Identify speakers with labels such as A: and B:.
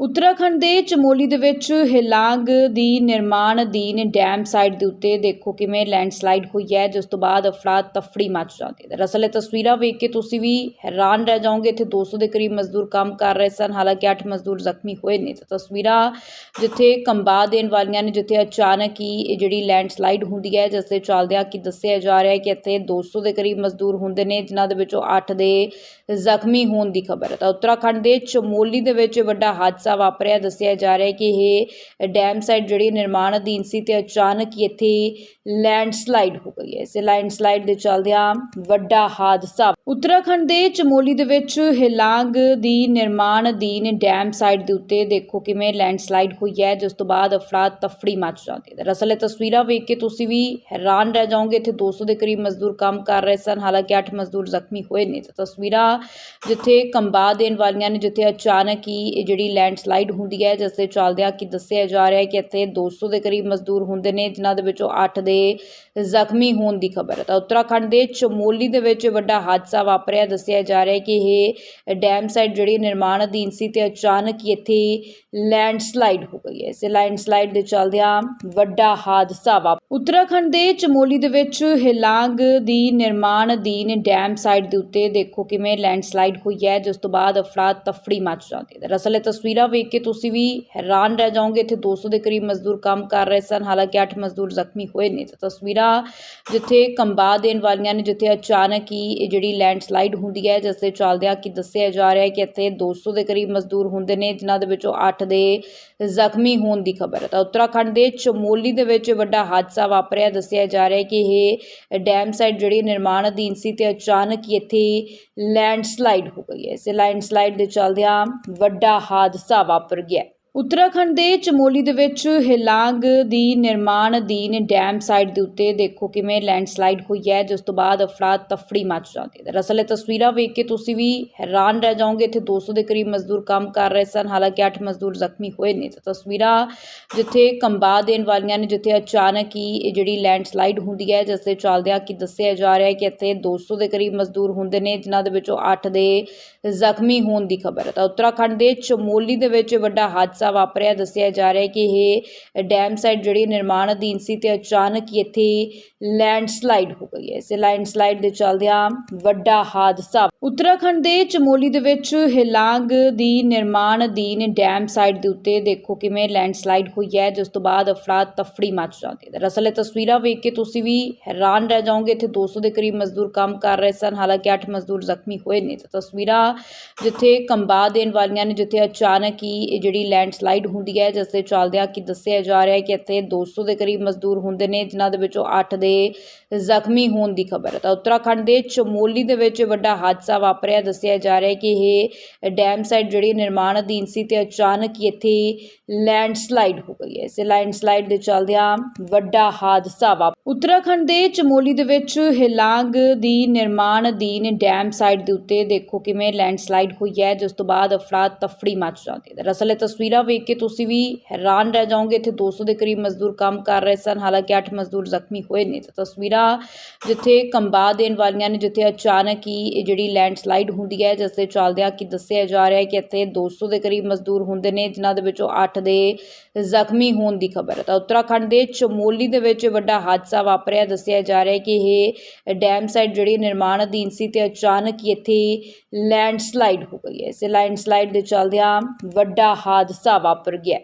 A: ਉੱਤਰਾਖੰਡ ਦੇ ਚਮੋਲੀ ਦੇ ਵਿੱਚ ਹਿਲਾਂਗ ਦੀ ਨਿਰਮਾਣ ਅਧੀਨ ਡੈਮ ਸਾਈਟ ਦੇ ਉੱਤੇ ਦੇਖੋ ਕਿਵੇਂ ਲੈਂਡਸਲਾਈਡ ਹੋਈ ਹੈ, ਜਿਸ ਤੋਂ ਬਾਅਦ ਅਫਰਾ ਤਫੜੀ ਮਚ ਜਾਂਦੀ ਹੈ ਦਰਅਸਲ ਇਹ ਤਸਵੀਰਾਂ ਵੇਖ ਕੇ ਤੁਸੀਂ ਵੀ ਹੈਰਾਨ ਰਹਿ ਜਾਓਗੇ, ਇੱਥੇ 200 ਦੇ ਕਰੀਬ ਮਜ਼ਦੂਰ ਕੰਮ ਕਰ ਰਹੇ ਸਨ, ਹਾਲਾਂਕਿ 8 ਮਜ਼ਦੂਰ ਜ਼ਖਮੀ ਹੋਏ ਨੇ। ਤਾਂ ਤਸਵੀਰਾਂ ਜਿੱਥੇ ਕੰਬਾ ਦੇਣ ਵਾਲੀਆਂ ਨੇ, ਜਿੱਥੇ ਅਚਾਨਕ ਹੀ ਇਹ ਜਿਹੜੀ ਲੈਂਡਸਲਾਈਡ ਹੁੰਦੀ ਹੈ, ਜਿਸ ਦੇ ਚੱਲਦਿਆਂ ਕਿ ਦੱਸਿਆ ਜਾ ਰਿਹਾ ਹੈ ਕਿ ਇੱਥੇ 200 ਦੇ ਕਰੀਬ ਮਜ਼ਦੂਰ ਹੁੰਦੇ ਨੇ, ਜਿਨ੍ਹਾਂ ਦੇ ਵਿੱਚੋਂ 8 ਦੇ ਜ਼ਖਮੀ ਹੋਣ ਦੀ ਖਬਰ ਹੈ। ਤਾਂ ਉੱਤਰਾਖੰਡ ਦੇ ਚਮੋਲੀ ਦੇ ਵਿੱਚ ਵੱਡਾ ਹਾਦਸਾ ਵਾਪਰਿਆ, ਦੱਸਿਆ ਜਾ ਰਿਹਾ ਹੈ ਕਿ ਇਹ ਡੈਮ ਸਾਈਡ ਜਿਹੜੀ ਨਿਰਮਾਣ ਅਧੀਨ ਸੀ ਤੇ ਅਚਾਨਕ ਹੀ ਇੱਥੇ ਲੈਂਡਸਲਾਈਡ ਹੋ ਗਈ ਹੈ। ਇਸ ਲੈਂਡਸਲਾਈਡ ਦੇ ਚੱਲਦਿਆਂ ਵੱਡਾ ਹਾਦਸਾ ਉੱਤਰਾਖੰਡ ਦੇ ਚਮੋਲੀ ਦੇ ਵਿੱਚ ਹਿਲਾਂਗ ਦੀ ਨਿਰਮਾਣ ਅਧੀਨ ਡੈਮ ਸਾਈਡ ਦੇ ਉੱਤੇ ਦੇਖੋ ਕਿਵੇਂ ਲੈਂਡਸਲਾਈਡ ਹੋਈ ਹੈ, ਜਿਸ ਤੋਂ ਬਾਅਦ ਅਫਰਾ ਤਫੜੀ ਮਚ ਜਾਂਦੀ ਹੈ ਦਰਅਸਲ ਇਹ ਤਸਵੀਰਾਂ ਵੇਖ ਕੇ ਤੁਸੀਂ ਵੀ ਹੈਰਾਨ ਰਹਿ ਜਾਓਗੇ, ਇੱਥੇ 200 ਦੇ ਕਰੀਬ ਮਜ਼ਦੂਰ ਕੰਮ ਕਰ ਰਹੇ ਸਨ, ਹਾਲਾਂਕਿ 8 ਮਜ਼ਦੂਰ ਜ਼ਖਮੀ ਹੋਏ ਨੇ। ਤਾਂ ਤਸਵੀਰਾਂ ਜਿੱਥੇ ਕੰਬਾ ਦੇਣ ਵਾਲੀਆਂ ਨੇ, ਜਿੱਥੇ ਅਚਾਨਕ ਹੀ ਇਹ ਜਿਹੜੀ ਲੈਂਡ ਲੈਂਡਸਲਾਈਡ ਹੁੰਦੀ ਹੈ ਜਿਸ ਦੇ ਚੱਲਦਿਆਂ ਕਿ ਦੱਸਿਆ ਜਾ ਰਿਹਾ ਹੈ ਕਿ ਇੱਥੇ 200 ਦੇ ਕਰੀਬ ਮਜ਼ਦੂਰ ਹੁੰਦੇ ਨੇ, ਜਿਨ੍ਹਾਂ ਦੇ ਵਿੱਚੋਂ 8 ਦੇ ਜ਼ਖਮੀ ਹੋਣ ਦੀ ਖਬਰ ਹੈ। ਤਾਂ ਉੱਤਰਾਖੰਡ ਦੇ ਚਮੋਲੀ ਦੇ ਵਿੱਚ ਵੱਡਾ ਹਾਦਸਾ ਵਾਪਰਿਆ। ਦੱਸਿਆ ਜਾ ਰਿਹਾ ਹੈ ਕਿ ਇਹ ਡੈਮ ਸਾਈਡ ਜਿਹੜੀ ਨਿਰਮਾਣ ਅਧੀਨ ਸੀ ਤੇ ਅਚਾਨਕ ਹੀ ਇੱਥੇ ਲੈਂਡਸਲਾਈਡ ਹੋ ਗਈ ਹੈ। ਇਸ ਲੈਂਡਸਲਾਈਡ ਦੇ ਚੱਲਦਿਆਂ ਵੱਡਾ ਹਾਦਸਾ ਵਾਪਰਿਆ। ਉੱਤਰਾਖੰਡ ਦੇ ਚਮੋਲੀ ਦੇ ਵਿੱਚ ਹਿਲਾਂਗ ਦੀ ਨਿਰਮਾਣ ਅਧੀਨ ਡੈਮ ਸਾਈਡ ਦੇ ਉੱਤੇ ਦੇਖੋ ਕਿਵੇਂ ਲੈਂਡਸਲਾਈਡ ਹੋਈ ਹੈ, ਜਿਸ ਤੋਂ ਬਾਅਦ ਅਫਰਾ ਤਫੜੀ ਮਚ ਜਾਂਦੀ ਹੈ ਦਰਅਸਲ ਇਹ ਤਸਵੀਰਾਂ ਵੇਖ ਕੇ ਤੁਸੀਂ ਵੀ ਹੈਰਾਨ ਰਹਿ ਜਾਓਗੇ, ਇੱਥੇ 200 ਦੇ ਕਰੀਬ ਮਜ਼ਦੂਰ ਕੰਮ ਕਰ ਰਹੇ ਸਨ, ਹਾਲਾਂਕਿ 8 ਮਜ਼ਦੂਰ ਜ਼ਖਮੀ ਹੋਏ ਨੇ। ਤਾਂ ਤਸਵੀਰਾਂ ਜਿੱਥੇ ਕੰਬਾ ਦੇਣ ਵਾਲੀਆਂ ਨੇ, ਜਿੱਥੇ ਅਚਾਨਕ ਹੀ ਇਹ ਜਿਹੜੀ ਲੈਂਡਸਲਾਈਡ ਹੁੰਦੀ ਹੈ, ਜਿਸ ਦੇ ਚੱਲਦਿਆਂ ਕਿ ਦੱਸਿਆ ਜਾ ਰਿਹਾ ਹੈ ਕਿ ਇੱਥੇ 200 ਦੇ ਕਰੀਬ ਮਜ਼ਦੂਰ ਹੁੰਦੇ ਨੇ, ਜਿਨ੍ਹਾਂ ਦੇ ਵਿੱਚੋਂ 8 ਦੇ ਜ਼ਖਮੀ ਹੋਣ ਦੀ ਖਬਰ ਹੈ। ਤਾਂ ਉੱਤਰਾਖੰਡ ਦੇ ਚਮੋਲੀ ਦੇ ਵਿੱਚ ਵੱਡਾ ਹਾਦਸਾ ਹਾਦਸਾ ਵਾਪਰਿਆ, ਦੱਸਿਆ ਜਾ ਰਿਹਾ ਹੈ ਕਿ ਇਹ ਡੈਮ ਸਾਈਡ ਜਿਹੜੀ ਨਿਰਮਾਣ ਅਧੀਨ ਸੀ ਤੇ ਅਚਾਨਕ ਹੀ ਇੱਥੇ ਲੈਂਡਸਲਾਈਡ ਹੋ ਗਈ ਹੈ। ਇਸ ਲੈਂਡਸਲਾਈਡ ਦੇ ਚੱਲਦਿਆਂ ਵੱਡਾ ਹਾਦਸਾ ਵਾਪਰ ਗਿਆ ਉੱਤਰਾਖੰਡ ਦੇ ਚਮੋਲੀ ਦੇ ਵਿੱਚ ਹਿਲਾਂਗ ਦੀ ਨਿਰਮਾਣ ਅਧੀਨ ਡੈਮ ਸਾਈਡ ਦੇ ਉੱਤੇ ਦੇਖੋ ਕਿਵੇਂ ਲੈਂਡਸਲਾਈਡ ਹੋਈ ਹੈ, ਜਿਸ ਤੋਂ ਬਾਅਦ ਅਫਰਾ ਤਫੜੀ ਮਚ ਜਾਂਦੀ ਹੈ ਦਰਅਸਲ ਇਹ ਤਸਵੀਰਾਂ ਵੇਖ ਕੇ ਤੁਸੀਂ ਵੀ ਹੈਰਾਨ ਰਹਿ ਜਾਓਗੇ, ਇੱਥੇ 200 ਦੇ ਕਰੀਬ ਮਜ਼ਦੂਰ ਕੰਮ ਕਰ ਰਹੇ ਸਨ, ਹਾਲਾਂਕਿ 8 ਮਜ਼ਦੂਰ ਜ਼ਖਮੀ ਹੋਏ ਨੇ। ਤਾਂ ਤਸਵੀਰਾਂ ਜਿੱਥੇ ਕੰਬਾ ਦੇਣ ਵਾਲੀਆਂ ਨੇ, ਜਿੱਥੇ ਅਚਾਨਕ ਹੀ ਇਹ ਜਿਹੜੀ ਲੈਂਡਸਲਾਈਡ ਹੁੰਦੀ ਹੈ, ਜਿਸ ਦੇ ਚੱਲਦਿਆਂ ਕਿ ਦੱਸਿਆ ਜਾ ਰਿਹਾ ਹੈ ਕਿ ਇੱਥੇ 200 ਦੇ ਕਰੀਬ ਮਜ਼ਦੂਰ ਹੁੰਦੇ ਨੇ, ਜਿਨ੍ਹਾਂ ਦੇ ਵਿੱਚੋਂ 8 ਦੇ ਜ਼ਖਮੀ ਹੋਣ ਦੀ ਖਬਰ ਹੈ। ਤਾਂ ਉੱਤਰਾਖੰਡ ਦੇ ਚਮੋਲੀ ਦੇ ਵਿੱਚ ਵੱਡਾ ਹਾਦਸਾ ਵਾਪਰਿਆ, ਦੱਸਿਆ ਜਾ ਰਿਹਾ ਹੈ ਕਿ ਇਹ ਡੈਮ ਸਾਈਡ ਜਿਹੜੀ ਨਿਰਮਾਣ ਅਧੀਨ ਸੀ ਤੇ ਅਚਾਨਕ ਹੀ ਇੱਥੇ ਲੈਂਡਸਲਾਈਡ ਹੋ ਗਈ ਹੈ। ਇਸ ਲੈਂਡਸਲਾਈਡ ਦੇ ਚੱਲਦਿਆਂ ਵੱਡਾ ਹਾਦਸਾ ਉੱਤਰਾਖੰਡ ਦੇ ਚਮੋਲੀ ਦੇ ਵਿੱਚ ਹਿਲਾਂਗ ਦੀ ਨਿਰਮਾਣ ਅਧੀਨ ਡੈਮ ਸਾਈਡ ਦੇ ਉੱਤੇ ਦੇਖੋ ਕਿਵੇਂ ਲੈਂਡਸਲਾਈਡ ਹੋਈ ਹੈ, ਜਿਸ ਤੋਂ ਬਾਅਦ ਅਫਰਾ ਤਫੜੀ ਮਚ ਜਾਂਦੀ ਹੈ ਦਰਅਸਲ ਇਹ ਤਸਵੀਰਾਂ ਵੇਖ ਕੇ ਤੁਸੀਂ ਵੀ ਹੈਰਾਨ ਰਹਿ ਜਾਓਗੇ, ਇੱਥੇ 200 ਦੇ ਕਰੀਬ ਮਜ਼ਦੂਰ ਕੰਮ ਕਰ ਰਹੇ ਸਨ, ਹਾਲਾਂਕਿ 8 ਮਜ਼ਦੂਰ ਜ਼ਖਮੀ ਹੋਏ ਨੇ। ਤਾਂ ਤਸਵੀਰਾਂ ਜਿੱਥੇ ਕੰਬਾ ਦੇਣ ਵਾਲੀਆਂ ਨੇ, ਜਿੱਥੇ ਅਚਾਨਕ ਹੀ ਇਹ ਜਿਹੜੀ ਲੈਂਡਸਲਾਈਡ ਹੁੰਦੀ ਹੈ, ਜਿਸ ਦੇ ਚੱਲਦਿਆਂ ਕਿ ਦੱਸਿਆ ਜਾ ਰਿਹਾ ਹੈ ਕਿ ਇੱਥੇ 200 ਦੇ ਕਰੀਬ ਮਜ਼ਦੂਰ ਹੁੰਦੇ ਨੇ, ਜਿਨ੍ਹਾਂ ਦੇ ਵਿੱਚੋਂ 8 ਦੇ ਜ਼ਖਮੀ ਹੋਣ ਦੀ ਖਬਰ ਹੈ। ਤਾਂ ਉੱਤਰਾਖੰਡ ਦੇ ਚਮੋਲੀ ਦੇ ਵਿੱਚ ਵੱਡਾ ਹਾਦਸਾ ਵਾਪਰਿਆ, ਦੱਸਿਆ ਜਾ ਰਿਹਾ ਹੈ ਕਿ ਇਹ ਡੈਮ ਸਾਈਡ ਜਿਹੜੀ ਨਿਰਮਾਣ ਅਧੀਨ ਸੀ ਤੇ ਅਚਾਨਕ ਹੀ ਇੱਥੇ ਲੈਂਡਸਲਾਈਡ ਹੋ ਗਈ ਹੈ। ਇਸ ਲੈਂਡਸਲਾਈਡ ਦੇ ਚੱਲਦਿਆਂ ਵੱਡਾ ਹਾਦਸਾ ਵਾਪ, ਉੱਤਰਾਖੰਡ ਦੇ ਚਮੋਲੀ ਦੇ ਵਿੱਚ ਹਿਲਾਂਗ ਦੀ ਨਿਰਮਾਣ ਅਧੀਨ ਡੈਮ ਸਾਈਡ ਦੇ ਉੱਤੇ ਦੇਖੋ ਕਿਵੇਂ ਲੈਂਡਸਲਾਈਡ ਹੋਈ ਹੈ, ਜਿਸ ਤੋਂ ਬਾਅਦ ਅਫਰਾ ਤਫੜੀ ਮਚ ਜਾਂਦੀ ਹੈ ਦਰਅਸਲ ਇਹ ਤਸਵੀਰਾਂ ਵੇਖ ਕੇ ਤੁਸੀਂ ਵੀ ਹੈਰਾਨ ਰਹਿ ਜਾਓਗੇ, ਇੱਥੇ 200 ਦੇ ਕਰੀਬ ਮਜ਼ਦੂਰ ਕੰਮ ਕਰ ਰਹੇ ਸਨ, ਹਾਲਾਂਕਿ 8 ਮਜ਼ਦੂਰ ਜ਼ਖਮੀ ਹੋਏ ਨੇ। ਤਸਵੀਰਾਂ ਜਿੱਥੇ ਕੰਬਾ ਦੇਣ ਵਾਲੀਆਂ ਨੇ, ਜਿੱਥੇ ਅਚਾਨਕ ਹੀ ਇਹ ਜਿਹੜੀ ਲੈਂਡਸਲਾਈਡ ਹੁੰਦੀ ਹੈ ਜਿਸ ਦੇ ਚੱਲਦਿਆਂ ਕਿ ਦੱਸਿਆ ਜਾ ਰਿਹਾ ਹੈ ਕਿ ਇੱਥੇ 200 ਦੇ ਕਰੀਬ ਮਜ਼ਦੂਰ ਹੁੰਦੇ ਨੇ, ਜਿਨ੍ਹਾਂ ਦੇ ਵਿੱਚੋਂ 8 ਦੇ ਜ਼ਖਮੀ ਹੋਣ ਦੀ ਖਬਰ ਹੈ। ਤਾਂ ਉੱਤਰਾਖੰਡ ਦੇ ਚਮੋਲੀ ਦੇ ਵਿੱਚ ਵੱਡਾ ਹਾਦਸਾ ਵਾਪਰਿਆ। ਦੱਸਿਆ ਜਾ ਰਿਹਾ ਹੈ ਕਿ ਇਹ ਡੈਮ ਸਾਈਡ ਜਿਹੜੀ ਨਿਰਮਾਣ ਅਧੀਨ ਸੀ ਤੇ ਅਚਾਨਕ ਹੀ ਇੱਥੇ ਲੈਂਡਸਲਾਈਡ ਹੋ ਗਈ ਹੈ। ਇਸ ਲੈਂਡਸਲਾਈਡ ਦੇ ਚੱਲਦਿਆਂ ਵੱਡਾ ਹਾਦਸਾ ਵਾਪਰ ਗਿਆ